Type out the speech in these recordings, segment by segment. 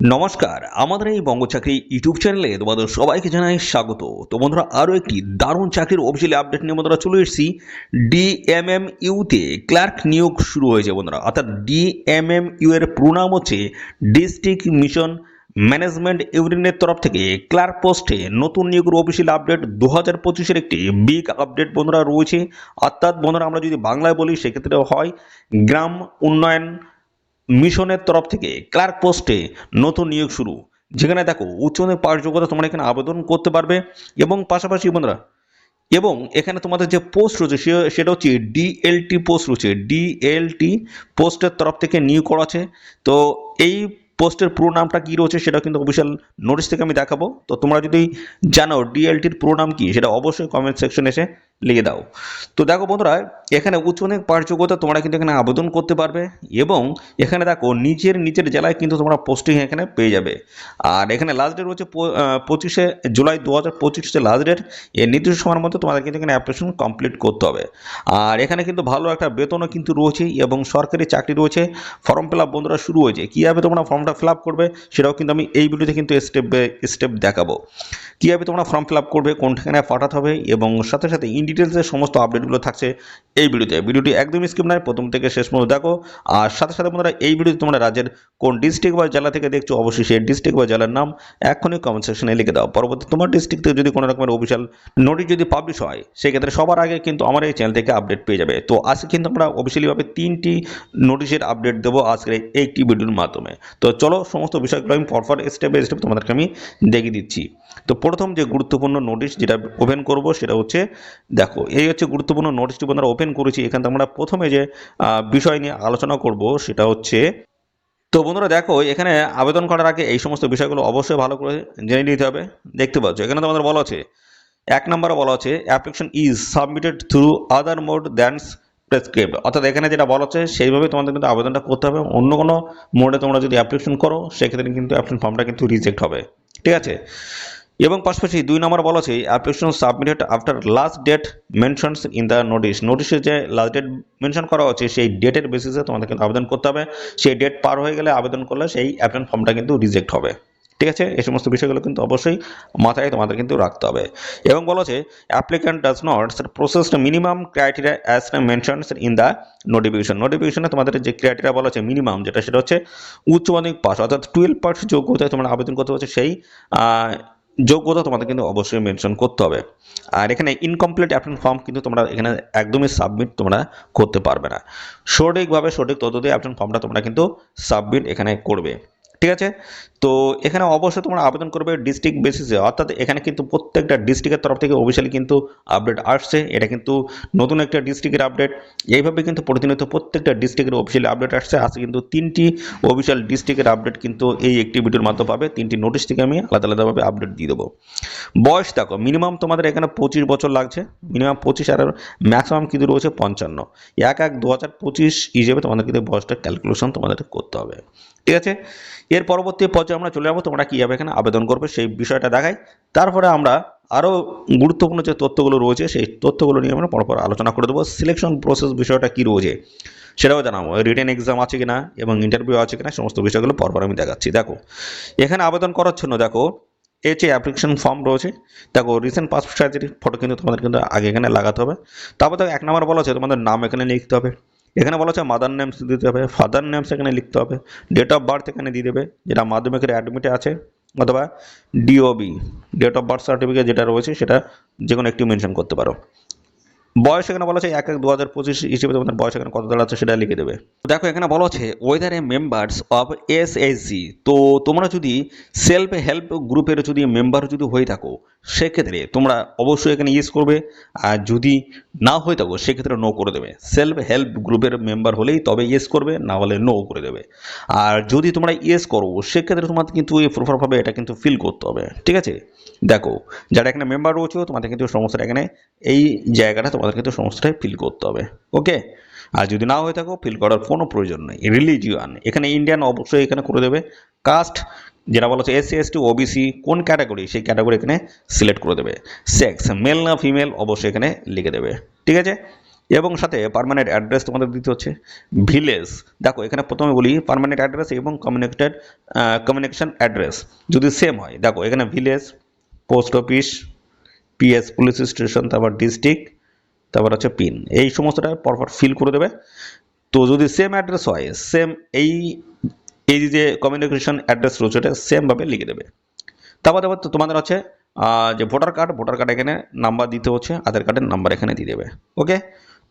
নমস্কার, আমাদের এই বঙ্গ চাকরি ইউটিউব চ্যানেলে তোমাদের সবাইকে জানাই স্বাগত। তো বন্ধুরা, আরও একটি দারুণ চাকরির অফিসিয়ালি আপডেট নিয়ে বন্ধুরা চলে এসেছি। ডিএমএম ইউতে ক্লার্ক নিয়োগ শুরু হয়েছে বন্ধুরা। অর্থাৎ ডিএমএম ইউ এর প্রণাম হচ্ছে ডিস্ট্রিক্ট মিশন ম্যানেজমেন্ট ইউনিয়নের তরফ থেকে ক্লার্ক পোস্টে নতুন নিয়োগের অফিসিয়াল আপডেট দু হাজার পঁচিশের একটি বিগ আপডেট বন্ধুরা রয়েছে। অর্থাৎ বন্ধুরা, আমরা যদি বাংলায় বলি সেক্ষেত্রে হয়। গ্রাম উন্নয়ন মিশনের তরফ থেকে ক্লার্ক পোস্টে নতুন নিয়োগ শুরু। যেখানে দেখো উচ্চমাধ্যমিক পাশ যোগ্যতা তোমরা এখানে আবেদন করতে পারবে এবং পাশাপাশি বন্ধুরা, এবং এখানে তোমাদের যে পোস্ট রয়েছে সেটা হচ্ছে ডিএলটি পোস্ট রয়েছে। ডিএলটি পোস্টের তরফ থেকে নিয়োগ করা আছে। তো এই পোস্টের পুরো নামটা কী রয়েছে সেটা কিন্তু অফিসিয়াল নোটিশ থেকে আমি দেখাবো। তো তোমরা যদি জানো ডিএলটির পুরো নাম কী, সেটা অবশ্যই কমেন্ট সেকশনে এসে লিখে দাও। তো দেখো বন্ধুরা, এখানে উচ্চ মাধ্যমিক পাশ যোগ্যতা তোমরা কিন্তু এখানে আবেদন করতে পারবে এবং এখানে দেখো নিজের নিজের জেলায় কিন্তু তোমরা পোস্টিং এখানে পেয়ে যাবে। আর এখানে লাস্ট ডেট প- পঁচিশে জুলাই দু হাজার পঁচিশে লাস্ট ডেট এর নির্দিষ্ট সময়ের মধ্যে তোমাদের কিন্তু এখানে অ্যাপ্লিকেশন কমপ্লিট করতে হবে। আর এখানে কিন্তু ভালো একটা বেতনও কিন্তু রয়েছে এবং সরকারি চাকরি রয়েছে। ফর্ম ফিল আপ বন্ধুরা শুরু হয়েছে। কীভাবে তোমরা ফর্মটা ফিল আপ করবে সেটাও কিন্তু আমি এই ভিডিওতে কিন্তু স্টেপ বাই স্টেপ দেখাবো। কীভাবে তোমরা ফর্ম ফিল আপ করবে কোন ঠিকানায় পাঠাতে হবে এবং সাথে সাথে ইন ডিটেলসের সমস্ত আপডেটগুলো থাকছে এই ভিডিওতে। ভিডিওটি একদমই স্কিপ নয়, প্রথম থেকে শেষ পর্যন্ত দেখো। আর সাথে সাথে বন্ধুরা, এই ভিডিওতে তোমরা রাজ্যের কোন ডিস্ট্রিক্ট বা জেলা থেকে দেখছ, অবশ্যই সেই ডিস্ট্রিক্ট বা জেলার নাম এখনই কমেন্ট সেকশনে লিখে দাও। পরবর্তী তোমার ডিস্ট্রিক্ট থেকে যদি কোনো রকমের অফিসিয়াল নোটিশ যদি পাবলিশ হয়, সেক্ষেত্রে সবার আগে কিন্তু আমার এই চ্যানেল থেকে আপডেট পেয়ে যাবে। তো আজকে কিন্তু আমরা অফিসিয়ালিভাবে তিনটি নোটিশের আপডেট দেবো আজকের একটি ভিডিওর মাধ্যমে। তো চলো সমস্ত বিষয়গুলো আমি পরপর স্টেপ বাই স্টেপ তোমাদেরকে আমি দেখিয়ে দিচ্ছি। তো প্রথম যে গুরুত্বপূর্ণ নোটিশ যেটা ওপেন করব, সেটা হচ্ছে দেখো, এই হচ্ছে গুরুত্বপূর্ণ নোটিশটি আমরা ওপেন করেছি, এখান থেকে আমরা প্রথমে যে বিষয় নিয়ে আলোচনা করব সেটা হচ্ছে, তো বন্ধুরা দেখো, এখানে আবেদন করার আগে এই সমস্ত বিষয়গুলো অবশ্যই ভালো করে জেনে নিতে হবে। দেখতে পাচ্ছ, এখানে তোমাদের বলা আছে, এক নম্বরে বলা আছে application is submitted through other mode than prescribe অর্থাৎ এখানে যেটা বলা হচ্ছে সেইভাবে তোমাদের কিন্তু আবেদনটা করতে হবে। অন্য কোনো মোডে তোমরা যদি অ্যাপ্লিকেশন করো, সেক্ষেত্রে কিন্তু অ্যাপ্লিকেশন ফর্মটা কিন্তু রিজেক্ট হবে। ঠিক আছে? এবং পাশাপাশি দুই নম্বর বলা আছে application submitted after last date mentions in the notice নোটিশে যে লাস্ট ডেট মেনশন করা হচ্ছে, সেই ডেটের বেসিসে তোমাদের কিন্তু আবেদন করতে হবে। সেই ডেট পার হয়ে গেলে আবেদন করলে সেই অ্যাপ্লিকেশন ফর্মটা কিন্তু রিজেক্ট হবে। ঠিক আছে? এই সমস্ত বিষয়গুলো কিন্তু অবশ্যই মাথায় তোমাদের কিন্তু রাখতে হবে। এবং বলা আছে applicant does not process minimum criteria as mentions in the notification নোটিফিকেশনে তোমাদের যে ক্রাইটেরিয়া বলা আছে মিনিমাম যেটা, সেটা হচ্ছে উচ্চ মাধ্যমিক পাস অর্থাৎ টুয়েলভ পার্সেন্ট যোগ্যতায় তোমরা আবেদন করতে হচ্ছে সেই যোগ্যতা তোমাদের কিন্তু অবশ্যই মেনশন করতে হবে। আর এখানে ইনকমপ্লিট অ্যাপ্লিকেশন ফর্ম কিন্তু তোমরা এখানে একদমই সাবমিট তোমরা করতে পারবে না। সঠিকভাবে সঠিক তথ্য দিয়ে অ্যাপ্লিকেশন ফর্মটা তোমরা কিন্তু সাবমিট এখানে করবে। ঠিক আছে? তো এখানে অবশ্যই তোমরা আবেদন করবে ডিস্ট্রিক্ট বেসিসে অর্থাৎ এখানে কিন্তু প্রত্যেকটা ডিস্ট্রিক্টের তরফ থেকে অফিসিয়ালি কিন্তু আপডেট আসছে। এটা কিন্তু নতুন একটা ডিস্ট্রিক্টের আপডেট এইভাবে কিন্তু প্রতিনিয়ত প্রত্যেকটা ডিস্ট্রিক্টের অফিসিয়ালি আপডেট আসছে। আজকে কিন্তু তিনটি অফিসিয়াল ডিস্ট্রিক্টের আপডেট কিন্তু এই একটি মাধ্যমে পাবে। তিনটি নোটিশ থেকে আমি আলাদা আলাদাভাবে আপডেট দিয়ে দেবো। বয়স দেখো মিনিমাম তোমাদের এখানে পঁচিশ বছর লাগছে। মিনিমাম পঁচিশ আর ম্যাক্সিমাম কিন্তু রয়েছে পঞ্চান্ন। এক এক দু হাজার পঁচিশ হিসেবে তোমাদের কিন্তু বয়সটা ক্যালকুলেশন তোমাদের করতে হবে। ঠিক আছে? এর পরবর্তী পর্যায়ে আমরা চলে যাব, তোমরা কীভাবে এখানে আবেদন করবে সেই বিষয়টা দেখাই। তারপরে আমরা আরও গুরুত্বপূর্ণ যে তথ্যগুলো রয়েছে, সেই তথ্যগুলো নিয়ে আমরা পরপর আলোচনা করে দেবো। সিলেকশন প্রসেস বিষয়টা কী রয়েছে, সেটাও জানাব। রিটেন এক্সাম আছে কিনা এবং ইন্টারভিউ আছে কিনা, সমস্ত বিষয়গুলো পরপর আমি দেখাচ্ছি। দেখো, এখানে আবেদন করার জন্য দেখো এই যে অ্যাপ্লিকেশন ফর্ম রয়েছে, দেখো রিসেন্ট পাসপোর্ট সাইজের ফটো কিন্তু তোমাদের কিন্তু আগে এখানে লাগাতে হবে। তারপর দেখো, এক নম্বর বলা আছে, তোমাদের নাম এখানে লিখতে হবে। এখানে বলা হচ্ছে মাদার নেমস দিতে হবে ফাদার নেমস এখানে লিখতে হবে ডেট অফ বার্থ এখানে দিয়ে দেবে, যেটা মাধ্যমিকের অ্যাডমিটে আছে, অথবা DOB date of birth certificate যেটা রয়েছে সেটা যে কোনো একটি মেনশন করতে পারো। বয়স এখানে বলা আছে এক এক দু হাজার পঁচিশ হিসেবে তোমাদের বয়স এখানে কত দাঁড়াচ্ছে সেটা লিখে দেবে। দেখো এখানে বলা আছে whether a members of S তো তোমরা যদি সেলফ হেল্প গ্রুপের যদি মেম্বার যদি হয়ে থাকো, সেক্ষেত্রে তোমরা অবশ্যই এখানে ইয়েস করবে, আর যদি না হয়ে থাকো, সেক্ষেত্রে নো করে দেবে। সেলফ হেল্প গ্রুপের মেম্বার হলেই তবে ইয়েস করবে, না হলে নো করে দেবে। আর যদি তোমরা ইয়েস করো, সেক্ষেত্রে তোমাদের কিন্তু এই প্রপারভাবে এটা কিন্তু ফিল করতে হবে, ঠিক আছে? দেখো, যারা এখানে মেম্বার রয়েছে, তোমাদের কিন্তু সমস্যাটা এখানে এই জায়গাটা তোমাদের কিন্তু সমস্যাটাই ফিল করতে হবে। ওকে আর যদি না হয়ে থাকো ফিল করার কোনো প্রয়োজন নেই। রিলিজিয়ান এখানে ইন্ডিয়ান অবশ্যই এখানে করে দেবে। কাস্ট যেটা বলা হচ্ছে এসসি এসটি ওবিসি কোন ক্যাটাগরি সেই ক্যাটাগরি এখানে সিলেক্ট করে দেবে। সেক্স মেল না ফিমেল অবশ্যই এখানে লিখে দেবে। ঠিক আছে? এবং সাথে পার্মানেন্ট অ্যাড্রেস তোমাদের দিতে হচ্ছে। ভিলেজ দেখো এখানে প্রথমে বলি পার্মানেন্ট অ্যাড্রেস এবং কমিউনিকেটেড কমিউনিকেশন অ্যাড্রেস যদি সেম হয়, দেখো এখানে village post office PS police station তারপর ডিস্ট্রিক্ট তারপর হচ্ছে পিন এই সমস্তটা পরপর ফিল করে দেবে। তো যদি সেম অ্যাড্রেস হয় সেম এই এই যে কমিউনিকেশন অ্যাড্রেস রয়েছে ওটা সেমভাবে লিখে দেবে। তারপর তারপর তোমাদের হচ্ছে যে ভোটার কার্ড ভোটার কার্ড এখানে নাম্বার দিতে হচ্ছে, আধার কার্ডের নাম্বার এখানে দিয়ে দেবে। ওকে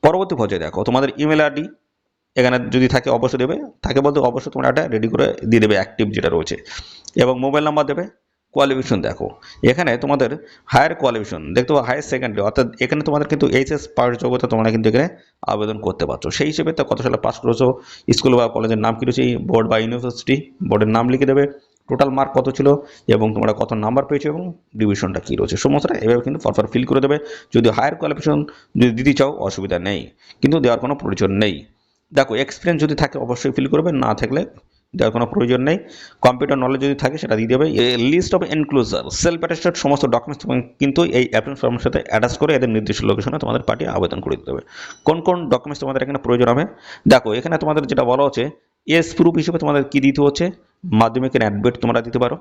পরবর্তী পর্যায়ে দেখো, তোমাদের ইমেল আইডি এখানে যদি থাকে অবশ্যই দেবে। থাকে বলতে অবশ্যই তোমরা এটা রেডি করে দিয়ে দেবে অ্যাক্টিভ যেটা রয়েছে। এবং মোবাইল নাম্বার দেবে। কোয়ালিফিকেশন দেখো। এখানে তোমাদের হায়ার কোয়ালিফিকেশন দেখতে পাবো হায়ার সেকেন্ডারি অর্থাৎ এখানে তোমাদের কিন্তু এইচএস পাস যোগ্যতা তোমরা কিন্তু এখানে আবেদন করতে পারছ। সেই হিসেবে তো কত সালে পাস করেছ? স্কুল বা কলেজের নাম কী রয়েছে? বোর্ড বা ইউনিভার্সিটি বোর্ডের নাম লিখে দেবে। টোটাল মার্ক কত ছিল? এবং তোমরা কত নাম্বার পেয়েছ? এবং ডিভিশনটা কী রয়েছে? সমস্তটা এভাবে কিন্তু পরপর ফিল করে দেবে। যদি হায়ার কোয়ালিফিকেশন যদি দিতে চাও, অসুবিধা নেই। কিন্তু দেওয়ার কোনো প্রয়োজন নেই। দেখো এক্সপিরিয়েন্স যদি থাকে, অবশ্যই ফিল করবে। না থাকলে দেওয়ার কোনো প্রয়োজন নেই। কম্পিউটার নলেজ যদি থাকে সেটা দিয়ে দেবে। List of enclosure self attested সমস্ত ডকুমেন্টস কিন্তু এই অ্যাপ্লিকেশন ফর্মের সাথে অ্যাটাচ করে এদের নির্দিষ্ট লোকেশনে তোমাদের পাঠিয়ে আবেদন করে দিতে হবে। কোন কোন ডকুমেন্টস তোমাদের এখানে প্রয়োজন হবে? দেখো, এখানে তোমাদের যেটা বলা হচ্ছে এস প্রুফ হিসেবে তোমাদের কী দিতে হচ্ছে? মাধ্যমিকের অ্যাডমিট তোমরা দিতে পারো।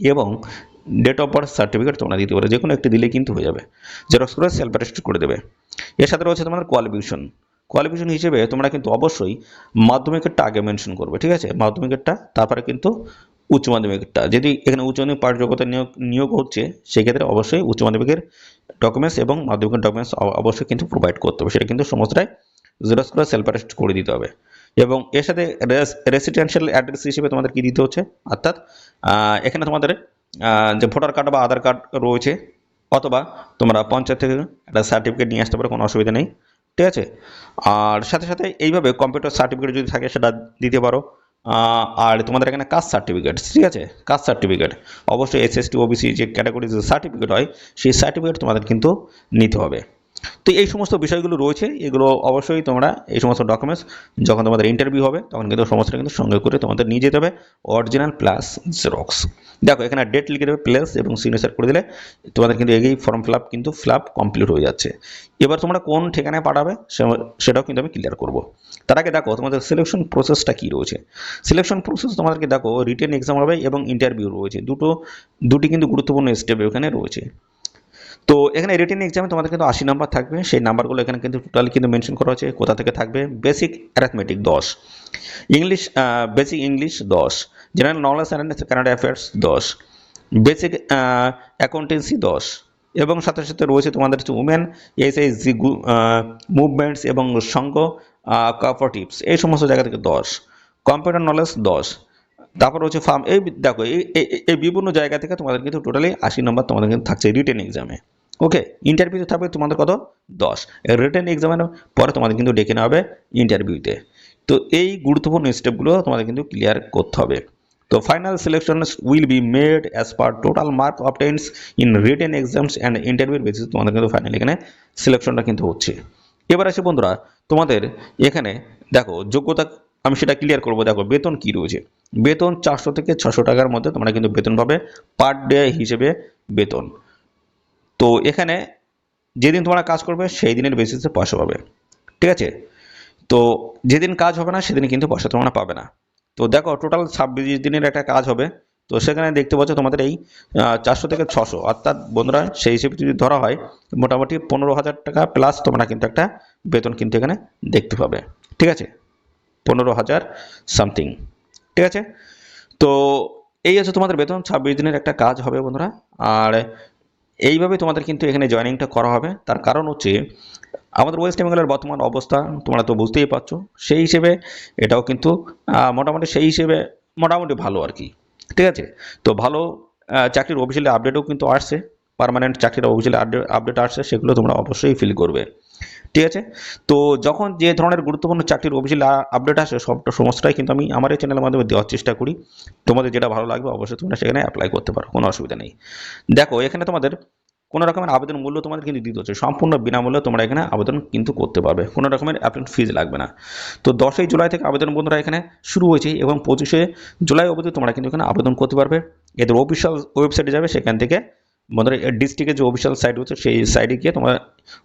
এবং ডেট অফ বার্থ সার্টিফিকেট তোমরা দিতে পারো। যে কোনো একটি দিলে কিন্তু হয়ে যাবে। জেরক্স করে সেলফ অ্যাটেস্টেড করে দেবে। এর সাথে রয়েছে তোমাদের কোয়ালিফিকেশন কোয়ালিফিকেশন হিসেবে তোমরা কিন্তু অবশ্যই মাধ্যমিকেরটা আগে মেনশন করবে, ঠিক আছে? মাধ্যমিকেরটা, তারপরে কিন্তু উচ্চ মাধ্যমিকেরটা। যদি এখানে উচ্চ মাধ্যমিক পাঠ যোগ্যতা নিয়োগ নিয়োগ হচ্ছে, সেক্ষেত্রে অবশ্যই উচ্চ মাধ্যমিকের ডকুমেন্টস এবং মাধ্যমিকের ডকুমেন্টস অবশ্যই কিন্তু প্রোভাইড করতে হবে। সেটা কিন্তু সমস্তটাই জেরক্স করে সেলফ অ্যাটেস্ট করে দিতে হবে। এবং এর সাথে রেসিডেন্সিয়াল অ্যাড্রেস হিসেবে তোমাদের কী দিতে হচ্ছে? অর্থাৎ এখানে তোমাদের যে ভোটার কার্ড বা আধার কার্ড রয়েছে, অথবা তোমরা পঞ্চায়েত থেকে একটা সার্টিফিকেট নিয়ে আসতে পারো, কোনো অসুবিধা নেই। ঠিক আছে? আর সাথে সাথে এইভাবে কম্পিউটার সার্টিফিকেট যদি থাকে সেটা দিতে পারো। আর তোমাদের এখানে কাস্ট সার্টিফিকেট ঠিক আছে? কাস্ট সার্টিফিকেট অবশ্যই এসএসটি ওবিসি যে ক্যাটাগরি যে সার্টিফিকেট হয়, সেই সার্টিফিকেট তোমাদের কিন্তু নিতে হবে। তো এই সমস্ত বিষয়গুলো রয়েছে, এগুলো অবশ্যই তোমরা এই সমস্ত ডকুমেন্টস যখন তোমাদের ইন্টারভিউ হবে, তখন কিন্তু সমস্তটা কিন্তু সঙ্গে করে তোমাদের নিয়ে যেতে হবে অরিজিনাল প্লাস জেরক্স দেখো, এখানে ডেট লিখে দেবে প্লেস এবং সিগনেচার করে দিলে তোমাদের কিন্তু এগেই ফর্ম ফিল কিন্তু ফিল কমপ্লিট হয়ে যাচ্ছে। এবার তোমরা কোন ঠিকানায় পাঠাবে সেটাও কিন্তু আমি ক্লিয়ার করব। তার আগে দেখো, তোমাদের সিলেকশন প্রসেসটা কী রয়েছে? সিলেকশন প্রসেস তোমাদেরকে দেখো রিটেন এক্সাম হবে এবং ইন্টারভিউ রয়েছে। দুটো, দুটি কিন্তু গুরুত্বপূর্ণ স্টেপ এখানে রয়েছে। তো এখানে রিটেন এক্সামে তোমাদের কিন্তু আশি নাম্বার থাকবে। সেই নাম্বারগুলো এখানে কিন্তু টোটালি কিন্তু মেনশন করা হচ্ছে কোথা থেকে থাকবে? বেসিক অ্যারাথমেটিক দশ। ইংলিশ বেসিক ইংলিশ দশ। General knowledge and current affairs দশ। বেসিক অ্যাকাউন্টেন্সি দশ। এবং সাথে সাথে রয়েছে তোমাদের হচ্ছে উমেন এসআই জি মুভমেন্টস এবং সংঘ কোঅপারেটিভস এই সমস্ত জায়গা থেকে দশ। কম্পিউটার নলেজ দশ। তারপর হচ্ছে ফার্ম এই দেখো, এই বিভিন্ন জায়গা থেকে তোমাদের কিন্তু টোটালি আশি নম্বর তোমাদের কিন্তু থাকছে রিটেন এক্সামে ওকে ইন্টারভিউতে থাকবে তোমাদের কত? দশ। রিটেন এক্সামের পরে তোমাদের কিন্তু ডেকে নেওয়া হবে ইন্টারভিউতে তো। এই গুরুত্বপূর্ণ স্টেপগুলো তোমাদের কিন্তু ক্লিয়ার করতে হবে। তো final selection will be made as per total mark obtains in written exams and ইন্টারভিউর বেসিস তোমাদের কিন্তু ফাইনাল এখানে সিলেকশনটা কিন্তু হচ্ছে। এবার আসে বন্ধুরা, তোমাদের এখানে দেখো যোগ্যতা, আমি সেটা ক্লিয়ার করব। দেখো বেতন কি রয়েছে? বেতন চারশো থেকে ছশো টাকার মধ্যে তোমরা কিন্তু বেতন পাবে পার ডে হিসেবে বেতন। তো এখানে যেদিন তোমরা কাজ করবে, সেই দিনের বেসিসে পয়সা পাবে। ঠিক আছে? তো যেদিন কাজ হবে না সেদিন কিন্তু পয়সা তোমরা পাবে না। তো দেখো টোটাল ছাব্বিশ দিনের একটা কাজ হবে। তো সেখানে দেখতে পাচ্ছ তোমাদের এই চারশো থেকে ছশো। অর্থাৎ বন্ধুরা, সেই হিসেবে যদি ধরা হয়, মোটামুটি পনেরো হাজার টাকা প্লাস তোমরা কিন্তু একটা বেতন কিন্তু এখানে দেখতে পাবে। ঠিক আছে? পনেরো হাজার সামথিং ঠিক আছে? তো এই হচ্ছে তোমাদের বেতন। ছাব্বিশ দিনের একটা কাজ হবে বন্ধুরা। আর এইভাবে তোমাদের কিন্তু এখানে জয়নিংটা করা হবে। তার কারণ হচ্ছে, আমাদের ওয়েস্ট বেঙ্গলের বর্তমান অবস্থা, তোমরা তো বুঝতেই পারছ, সেই হিসেবে এটাও কিন্তু মোটামুটি সেই হিসেবে মোটামুটি ভালো আর কি। ঠিক আছে? তো ভালো চাকরির অফিসিয়ালি আপডেটও কিন্তু আসছে পারমানেন্ট চাকরির অফিসিয়ালি আপডেট আসছে, সেগুলো তোমরা অবশ্যই ফিল করবে। ঠিক আছে? তো যখন যে ধরনের গুরুত্বপূর্ণ চাকরির অফিসিয়াল আপডেট আসে সবটা সমস্তটাই কিন্তু আমি আমার এই চ্যানেলের মাধ্যমে দেওয়ার চেষ্টা করি। তোমাদের যেটা ভালো লাগবে, অবশ্যই তোমরা সেখানে অ্যাপ্লাই করতে পারো, কোনো অসুবিধা নেই। দেখো, এখানে তোমাদের কোনো রকমের আবেদন মূল্য তোমাদের কিন্তু দিতে হচ্ছে। সম্পূর্ণ বিনামূল্যে তোমরা এখানে আবেদন কিন্তু করতে পারবে। কোনো রকমের অ্যাপ্লিকেন্ট ফিজ লাগবে না। তো দশই জুলাই থেকে আবেদন বন্ধুরা এখানে শুরু হয়েছে এবং পঁচিশে জুলাই অবধি তোমরা কিন্তু এখানে আবেদন করতে পারবে। এদের অফিসিয়াল ওয়েবসাইটে যাবে, সেখান থেকে বন্ধুরা ডিস্ট্রিক্টের যে অফিসিয়াল সাইট রয়েছে, সেই সাইটে গিয়ে তোমরা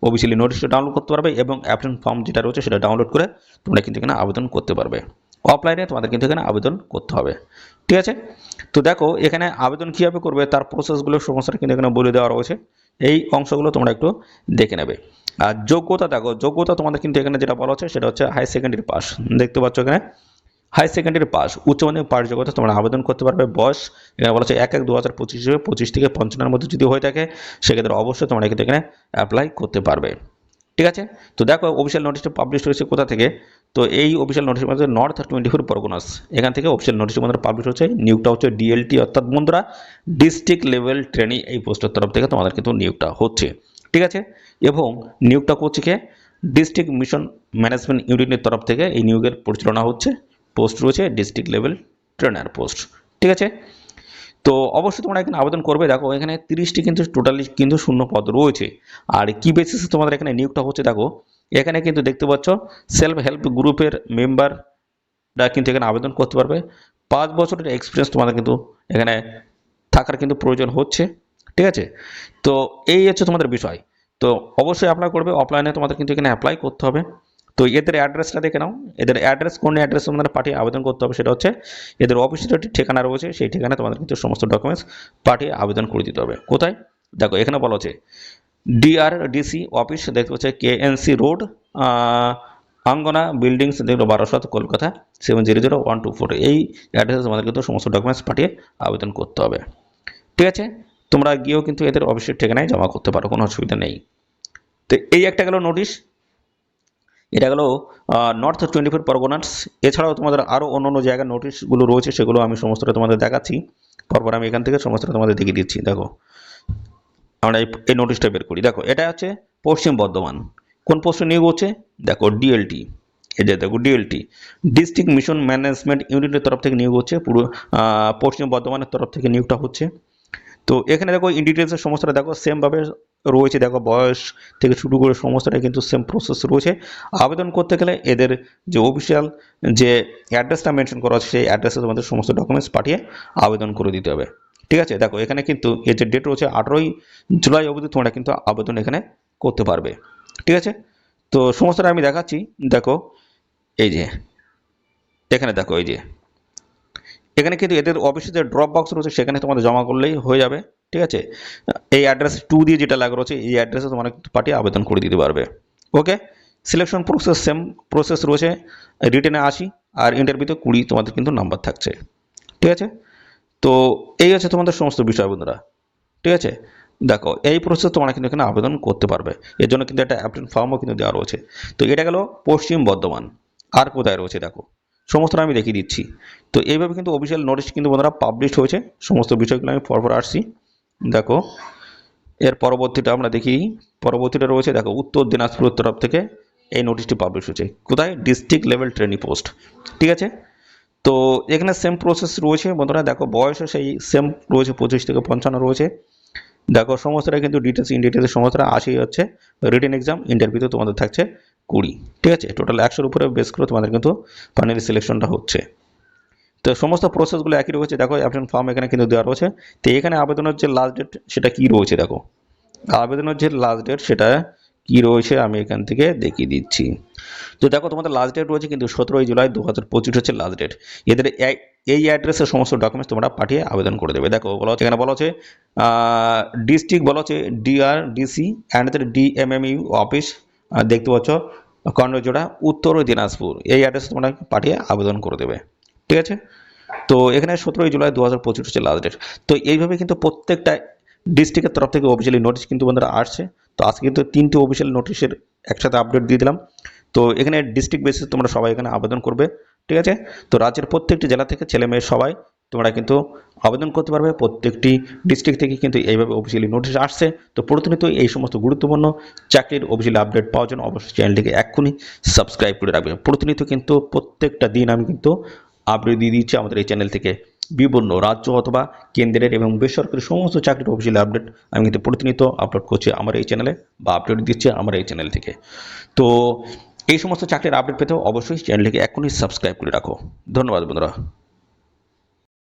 অফিসিয়ালি নোটিশটা ডাউনলোড করতে পারবে এবং অ্যাপ্লিকেশন ফর্ম যেটা রয়েছে সেটা ডাউনলোড করে তোমরা কিন্তু এখানে আবেদন করতে পারবে। অফলাইনে তোমাদের কিন্তু এখানে আবেদন করতে হবে। ঠিক আছে? তো দেখো, এখানে আবেদন কীভাবে করবে, তার প্রসেসগুলো সমস্যাটা কিন্তু এখানে বলে দেওয়া রয়েছে। এই অংশগুলো তোমরা একটু দেখে নেবে। আর যোগ্যতা দেখো, যোগ্যতা তোমাদের কিন্তু এখানে যেটা বলা হচ্ছে, সেটা হচ্ছে হাই সেকেন্ডারি পাস দেখতে পাচ্ছ এখানে? হাই সেকেন্ডারি পাস, উচ্চ মাধ্যমিক পাস যোগ্যতা তোমরা আবেদন করতে পারবে। বয়স, এখানে বলা হচ্ছে এক এক দু হাজার পঁচিশ পঁচিশ থেকে পঞ্চান্নের মধ্যে যদি হয়ে থাকে, সেক্ষেত্রে অবশ্যই তোমরা কিন্তু এখানে অ্যাপ্লাই করতে পারবে। ঠিক আছে? তো দেখো অফিসিয়াল নোটিশটা পাবলিশ হয়েছে কোথা থেকে? তো এই অফিসিয়াল নোটিশের মধ্যে নর্থ টোয়েন্টি ফোর পরগনাস এখান থেকে অফিসিয়াল নোটিশের মধ্যে পাবলিশ হচ্ছে। নিয়োগটা হচ্ছে ডিএলটি অর্থাৎ বন্ধুরা ডিস্ট্রিক্ট লেভেল ট্রেনিং এই পোস্টের তরফ থেকে তোমাদের কিন্তু নিয়োগটা হচ্ছে। ঠিক আছে? এবং নিয়োগটা করছে কে? ডিস্ট্রিক্ট মিশন ম্যানেজমেন্ট ইউনিটের তরফ থেকে এই নিয়োগের পরিচালনা হচ্ছে। পোস্ট রয়েছে ডিস্ট্রিক্ট লেভেল ট্রেনার পোস্ট ঠিক আছে? তো অবশ্যই তোমরা এখানে আবেদন করবে। দেখো, এখানে তিরিশটি কিন্তু টোটালি কিন্তু শূন্য পদ রয়েছে। আর কি বেসিসে তোমাদের এখানে নিয়োগটা হচ্ছে, দেখো, এখানে কিন্তু দেখতে পাচ্ছ সেলফ হেল্প গ্রুপের মেম্বাররা কিন্তু এখানে আবেদন করতে পারবে। পাঁচ বছরের এক্সপিরিয়েন্স তোমাদের কিন্তু এখানে থাকার কিন্তু প্রয়োজন হচ্ছে, ঠিক আছে? তো এই হচ্ছে তোমাদের বিষয়। তো অবশ্যই অ্যাপ্লাই করবে। অফলাইনে তোমাদের কিন্তু এখানে অ্যাপ্লাই করতে হবে। তো এদের অ্যাড্রেসটা দেখে নাও। এদের অ্যাড্রেস কোন অ্যাড্রেস তোমাদের পাঠিয়ে আবেদন করতে হবে সেটা হচ্ছে এদের অফিসের ঠিকানা রয়েছে সেই ঠিকানায় তোমাদের কিন্তু সমস্ত ডকুমেন্টস পাঠিয়ে আবেদন করে দিতে হবে। কোথায়? দেখো, এখানে বলা হচ্ছে ডিআরডিসি অফিস দেখতে পাচ্ছে কেএনসি রোড আঙ্গনা বিল্ডিংস দেখল Barasat Kolkata seven zero zero one two four এই অ্যাড্রেসে তোমাদের কিন্তু সমস্ত ডকুমেন্টস পাঠিয়ে আবেদন করতে হবে। ঠিক আছে? তোমরা গিয়েও কিন্তু এদের অফিসের ঠিকানায় জমা করতে পারো, কোনো অসুবিধা নেই। তো এই একটা গেল নোটিশ এটা গেলো নর্থ টোয়েন্টি ফোর পরগনাস এছাড়াও তোমাদের আরও অন্য অন্য জায়গার নোটিশগুলো রয়েছে, সেগুলো আমি সমস্তটা তোমাদের দেখাচ্ছি। পরপর আমি এখান থেকে সমস্তটা তোমাদের দেখিয়ে দিচ্ছি, দেখো। আমরা এই নোটিশটা বের করি। দেখো, এটা হচ্ছে পশ্চিম বর্ধমান। কোন পোস্টে নিয়োগ হচ্ছে? দেখো ডিএলটি এই যে দেখো ডিএলটি ডিস্ট্রিক্ট মিশন ম্যানেজমেন্ট ইউনিটের তরফ থেকে নিয়োগ হচ্ছে, পুরো পশ্চিম বর্ধমানের তরফ থেকে নিয়োগটা হচ্ছে। তো এখানে দেখো ইন ডিটেলসের সমস্তটা দেখো সেমভাবে রয়েছে। দেখো, বয়স থেকে শুরু করে সমস্তটা কিন্তু সেম প্রসেস রয়েছে। আবেদন করতে গেলে এদের যে অফিসিয়াল যে অ্যাড্রেসটা মেনশন করা আছে, সেই অ্যাড্রেসে তোমাদের সমস্ত ডকুমেন্টস পাঠিয়ে আবেদন করে দিতে হবে। ঠিক আছে? দেখো, এখানে কিন্তু এর যে ডেট রয়েছে, আঠেরোই জুলাই অবধি তোমরা কিন্তু আবেদন এখানে করতে পারবে। ঠিক আছে? তো সমস্তটা আমি দেখাচ্ছি। দেখো, এই যে, এখানে দেখো, এই যে, এখানে কিন্তু এদের অফিসে যে ড্রপ বক্স রয়েছে, সেখানে তোমাদের জমা করলেই হয়ে যাবে। ঠিক আছে? এই অ্যাড্রেস টু দিয়ে যেটা লাগা রয়েছে, এই অ্যাড্রেসে তোমার পার্টি আবেদন করে দিতে পারবে। Okay selection process same process রয়েছে। রিটেনে আশি আর ইন্টারভিউতে কুড়ি তোমাদের কিন্তু নাম্বার থাকছে। ঠিক আছে? তো এই হচ্ছে তোমাদের সমস্ত বিষয় বন্ধুরা। ঠিক আছে? দেখো, এই প্রসেস তোমরা কিন্তু এখানে আবেদন করতে পারবে। এর জন্য কিন্তু একটা অ্যাপ্লিকেশন ফর্মও কিন্তু দেওয়া রয়েছে। তো এটা গেল পশ্চিম বর্ধমান। আর কোথায় রয়েছে দেখো? সমস্তটা আমি দেখিয়ে দিচ্ছি। তো এইভাবে কিন্তু অফিসিয়াল নোটিশ কিন্তু বন্ধুরা পাবলিশ হয়েছে। সমস্ত বিষয়গুলো আমি পরপর আসছি। দেখো, এর পরবর্তীটা আমরা দেখি, পরবর্তীটা রয়েছে, দেখো, উত্তর দিনাজপুরের তরফ থেকে এই নোটিশটি পাবলিশ হয়েছে। কোথায়? ডিস্ট্রিক্ট লেভেল ট্রেনিং পোস্ট ঠিক আছে? তো এখানে সেম প্রসেস রয়েছে, বন্ধুরা, দেখো, বয়সও সেই সেম রয়েছে, পঁচিশ থেকে পঞ্চান্ন রয়েছে। দেখো সমস্তটা কিন্তু ডিটেলস ইন ডিটেলস সমস্তটা আশি হচ্ছে। রিটেন এক্সাম ইন্টারভিউতে তোমাদের থাকছে কুড়ি। ঠিক আছে? টোটাল একশোর উপরে বেস করে তোমাদের কিন্তু ফাইনালি সিলেকশনটা হচ্ছে। তো সমস্ত প্রসেসগুলো একই রয়েছে। দেখো অ্যাপ্লিকেশন ফর্ম এখানে কিন্তু দেওয়া রয়েছে। তো এখানে আবেদনের যে লাস্ট ডেট সেটা কী রয়েছে দেখো? আবেদনের যে লাস্ট ডেট সেটা কি রয়েছে আমি এখান থেকে দেখিয়ে দিচ্ছি। তো দেখো, তোমাদের লাস্ট ডেট রয়েছে কিন্তু সতেরোই জুলাই দু হাজার পঁচিশ হচ্ছে লাস্ট ডেট এদের এই- অ্যাড্রেসের সমস্ত ডকুমেন্টস তোমরা পাঠিয়ে আবেদন করে দেবে। দেখো, বলা হচ্ছে, এখানে বলা হচ্ছে ডিস্ট্রিক্ট বলা হচ্ছে DR DC and DMMU office দেখতে পাচ্ছ, কর্ণজোড়া, উত্তর দিনাজপুর। এই অ্যাড্রেসে তোমরা পাঠিয়ে আবেদন করে দেবে। ঠিক আছে? তো এখানে সতেরোই জুলাই দু হাজার পঁচিশ হচ্ছে লাস্ট ডেট তো এইভাবে কিন্তু প্রত্যেকটা ডিস্ট্রিক্টের তরফ থেকে অফিসিয়ালি নোটিশ কিন্তু বন্ধুরা আসছে। তো আজকে কিন্তু তিনটে অফিসিয়াল নোটিশের একসাথে আপডেট দিয়ে দিলাম। তো এখানে ডিস্ট্রিক্ট বেসিস তোমরা সবাই এখানে আবেদন করবে, ঠিক আছে? তো রাজ্যের প্রত্যেকটি জেলা থেকে ছেলে মেয়ে সবাই তোমরা কিন্তু আবেদন করতে পারবে। প্রত্যেকটি ডিস্ট্রিক্ট থেকে কিন্তু এইভাবে অফিসিয়ালি নোটিশ আসছে। তো প্রতিনিয়ত এই সমস্ত গুরুত্বপূর্ণ চাকরির অফিসিয়ালি আপডেট পাওয়ার জন্য অবশ্যই চ্যানেলটিকে এক্ষুনি সাবস্ক্রাইব করে রাখবে। প্রতিনিয়ত কিন্তু প্রত্যেকটা দিন আমি কিন্তু আপডেট দিয়ে দিচ্ছে আমাদের এই চ্যানেল থেকে। বিভিন্ন রাজ্য অথবা কেন্দ্রের এবং বেসরকারি সমস্ত চাকরির অফিসিয়াল আপডেট আমি কিন্তু প্রতিনিয়ত আপলোড করছি আমার এই চ্যানেলে বা আপডেট দিচ্ছি আমার এই চ্যানেল থেকে। তো এই সমস্ত চাকরির আপডেট পেতেও অবশ্যই চ্যানেলটিকে এখনই সাবস্ক্রাইব করে রাখো। ধন্যবাদ বন্ধুরা।